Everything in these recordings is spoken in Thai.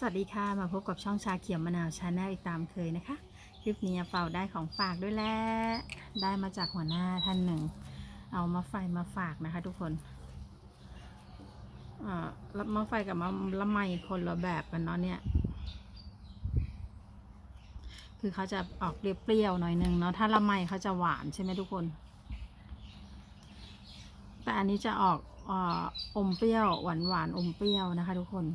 สวัสดีค่ะ มาพบกับช่องชาเขียวมะนาวชาแนลอีกตามเคยนะคะ คลิปนี้เป่าได้ของฝากด้วยแหละได้มาจากหัวหน้าท่านหนึ่ง เอามาไฟมาฝากนะคะ ทุกคนอ่ารับมาไฟกับมาละไมคนละแบบกันเนาะเนี่ย คือเขาจะออกเปรี้ยวๆหน่อยนึงเนาะถ้าละไมเขาจะหวานใช่ไหมทุกคน แต่อันนี้จะออกออมเปรี้ยวหวานๆอมเปรี้ยวนะคะ ทุกคน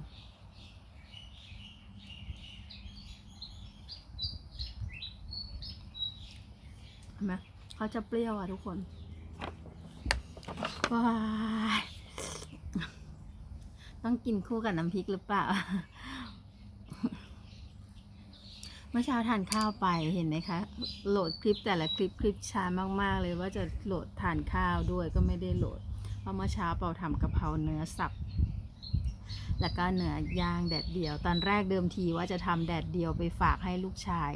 ห็นไหมเขาจะเปรี้ยวอะทุกคนว้ายต้องกินคู่กับน้ำพริกหรือเปล่า เมื่อเช้าทานข้าวไปเห็นไหมคะ โหลดคลิปแต่ละคลิปคลิปช้ามาก ๆ เลยว่าจะโหลดทานข้าวด้วยก็ไม่ได้โหลด เพราะเมื่อเช้าเปาทำกะเพราเนื้อสับ แล้วก็เนื้อย่างแดดเดียว ตอนแรกเดิมทีว่าจะทำแดดเดียวไปฝากให้ลูกชาย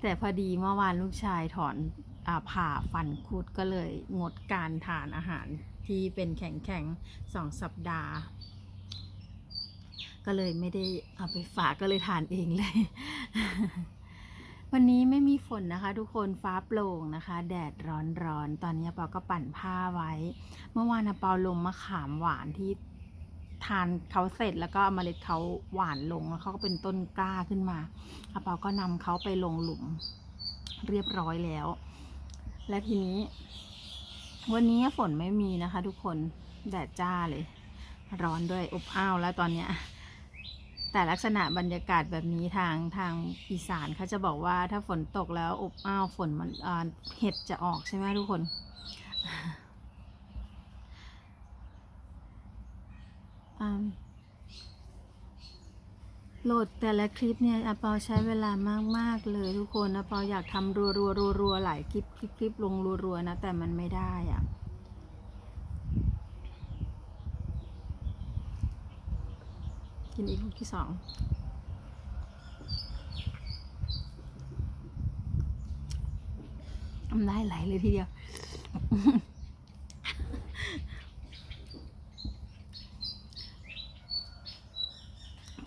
แต่พอดีเมื่อวานลูกชายถอนอผ่าฟันคุดก็เลยงดการทานอาหารที่เป็นแข็งๆสองสัปดาห์ ก็เลยไม่ได้เอาไปฝากก็เลยทานเองเลย วันนี้ไม่มีฝนนะคะ ทุกคนฟ้าโปร่งนะคะ แดดร้อนๆ ตอนนี้เปาก็ปั่นผ้าไว้ เมื่อวานเปาลงมะขามหวานที่ ทานเขาเสร็จแล้วก็เมล็ดเขาหวานลงแล้วเขาก็เป็นต้นกล้าขึ้นมาอาเปาก็นำเขาไปลงหลุมเรียบร้อยแล้ว และทีนี้ วันนี้ฝนไม่มีนะคะ ทุกคนแดดจ้าเลย ร้อนด้วยอบอ้าวแล้วตอนเนี้ยแต่ลักษณะบรรยากาศแบบนี้ทางทางอีสานเขาจะบอกว่าถ้าฝนตกแล้วอบอ้าวฝนมันเห็ดจะออกใช่ไหมทุกคน อ่า โหลดแต่ละคลิปเนี่ยอาปาใช้เวลามาก ๆ เลยทุกคนอาปาอยากทำรัวรัวรัวรัวๆหลายคลิปคลิปคลิปลงรัวรัวๆนะ แต่มันไม่ได้อะกินอีกลูกที่สองทำได้ไหลเลยทีเดียว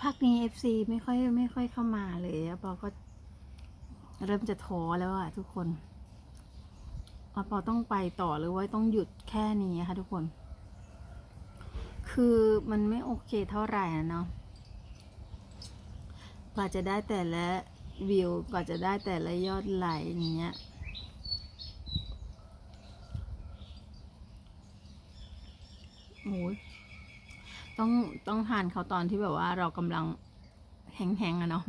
พักนี้ FC ไม่ค่อยไม่ค่อยเข้ามาเลยอะปอก็เริ่มจะท้อแล้วอะทุกคนอปอต้องไปต่อหรือว่าต้องหยุดแค่นี้ค่ะทุกคน คือมันไม่โอเคเท่าไหร่อะเนาะกว่าจะได้แต่ละวิวกว่าจะได้แต่ละยอดไลค์อย่างเงี้ยโอ้ย ต้องต้องทานเขาตอนที่แบบว่าเรากำลังแห้งๆอะเนาะ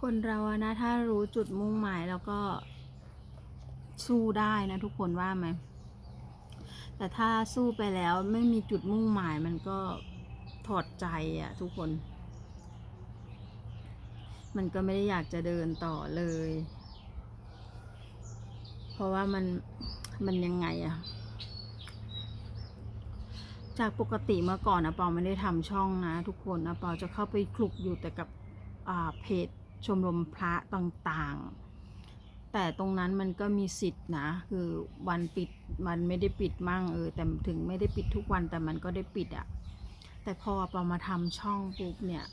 คนเราอะนะถ้ารู้จุดมุ่งหมายแล้วก็สู้ได้นะทุกคนว่าไหม แต่ถ้าสู้ไปแล้วไม่มีจุดมุ่งหมายมันก็ถอดใจอะทุกคน มันก็ไม่ได้อยากจะเดินต่อเลย เพราะว่ามันมันยังไงอะจากปกติเมื่อก่อนนะปอไม่ได้ทำช่องนะทุกคนนะปอจะเข้าไปคลุกอยู่แต่กับเพจชมรมพระต่างๆ แต่ตรงนั้นมันก็มีสิทธิ์นะ คือวันปิดมันไม่ได้ปิดมั่งเออ แต่ถึงไม่ได้ปิดทุกวันแต่มันก็ได้ปิดอะแต่พอปอมาทำช่องปุ๊บเนี่ย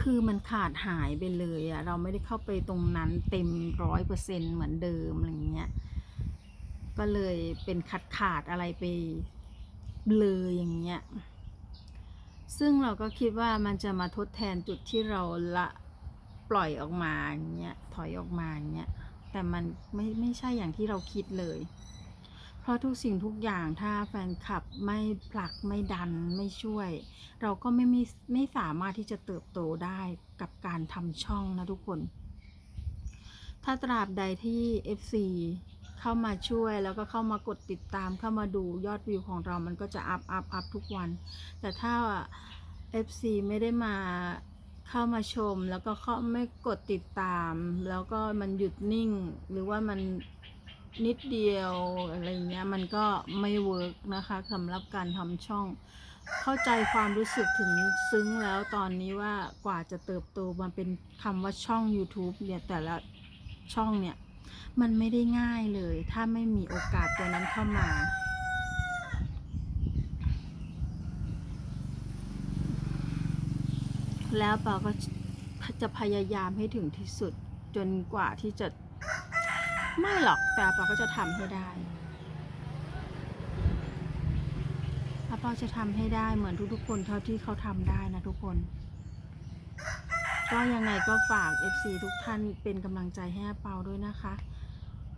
คือมันขาดหายไปเลยอะเราไม่ได้เข้าไปตรงนั้นเต็มร้อยเปอร์เซ็นเหมือนเดิมอะไรเงี้ย ก็เลยเป็นขาดขาดอะไรไปเลยอย่างเงี้ย ซึ่งเราก็คิดว่ามันจะมาทดแทนจุดที่เราละ ปล่อยออกมาอย่างเงี้ยถอยออกมาอย่างเงี้ยแต่มันไม่ไม่ใช่อย่างที่เราคิดเลย เพราะทุกสิ่งทุกอย่างถ้าแฟนคลับไม่ผลักไม่ดันไม่ช่วย เราก็ไม่ไม่ไม่สามารถที่จะเติบโตได้กับการทำช่องนะทุกคน ถ้าตราบใดที่ FC เข้ามาช่วยแล้วก็เข้ามากดติดตามเข้ามาดูยอดวิวของเรามันก็จะอัพอัพอัพทุกวัน แต่ถ้า FC ไม่ได้มา เข้ามาชมแล้วก็เข้าไม่กดติดตาม แล้วก็มันหยุดนิ่ง หรือว่ามันนิดเดียวอะไรเงี้ยมันก็ไม่เวิร์กนะคะสำหรับการทำช่อง เข้าใจความรู้สึกถึงซึ้งแล้วตอนนี้ว่ากว่าจะเติบโตมาเป็นคำว่าช่อง YouTube เนี่ยแต่ละช่องเนี่ย มันไม่ได้ง่ายเลย ถ้าไม่มีโอกาสตัวนั้นเข้ามา แล้วปาก็จะพยายามให้ถึงที่สุดจนกว่าที่จะไม่หรอกแต่ปาก็จะทำให้ได้อาเปาจะทำให้ได้เหมือนทุกๆคนเท่าที่เขาทำได้นะทุกคน ก็ยังไงก็ฝาก FC ทุกท่านเป็นกำลังใจให้อาเปาด้วยนะคะ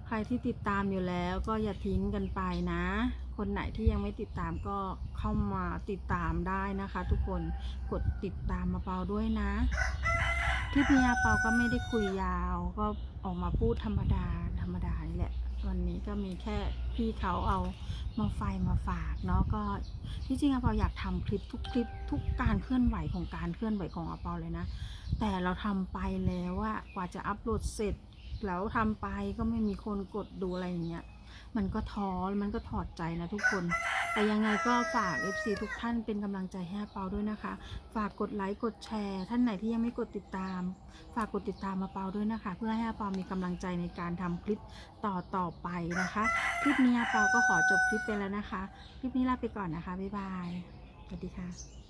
ใครที่ติดตามอยู่แล้วก็อย่าทิ้งกันไปนะ คนไหนที่ยังไม่ติดตามก็เข้ามาติดตามได้นะคะ ทุกคนกดติดตามมาเปาด้วยนะคลิปนี้อาเปาก็ไม่ได้คุยยาวก็ออกมาพูดธรรมดาธรรมดานี่แหละ วันนี้ก็มีแค่พี่เขาเอามาไฟมาฝากเนาะก็ที่จริงอาเปาอยากทำคลิปทุกคลิปทุกการเคลื่อนไหวของการเคลื่อนไหวของอาเปาเลยนะ แต่เราทำไปแล้วว่ากว่าจะอัปโหลดเสร็จ แล้วทำไปก็ไม่มีคนกดดูอะไรอย่างเงี้ย มันก็ท้อมันก็ถอดใจนะทุกคน แต่ยังไงก็ฝาก FC ทุกท่านเป็นกำลังใจให้อาเปาด้วยนะคะ ฝากกดไลค์กดแชร์ ท่านไหนที่ยังไม่กดติดตาม ฝากกดติดตามมาเปาด้วยนะคะ เพื่อให้อาเปามีกำลังใจในการทำคลิปต่อต่อไปนะคะ คลิปนี้อาเปาก็ขอจบคลิปไปแล้วนะคะ คลิปนี้ลาไปก่อนนะคะบ๊ายบายสวัสดีค่ะ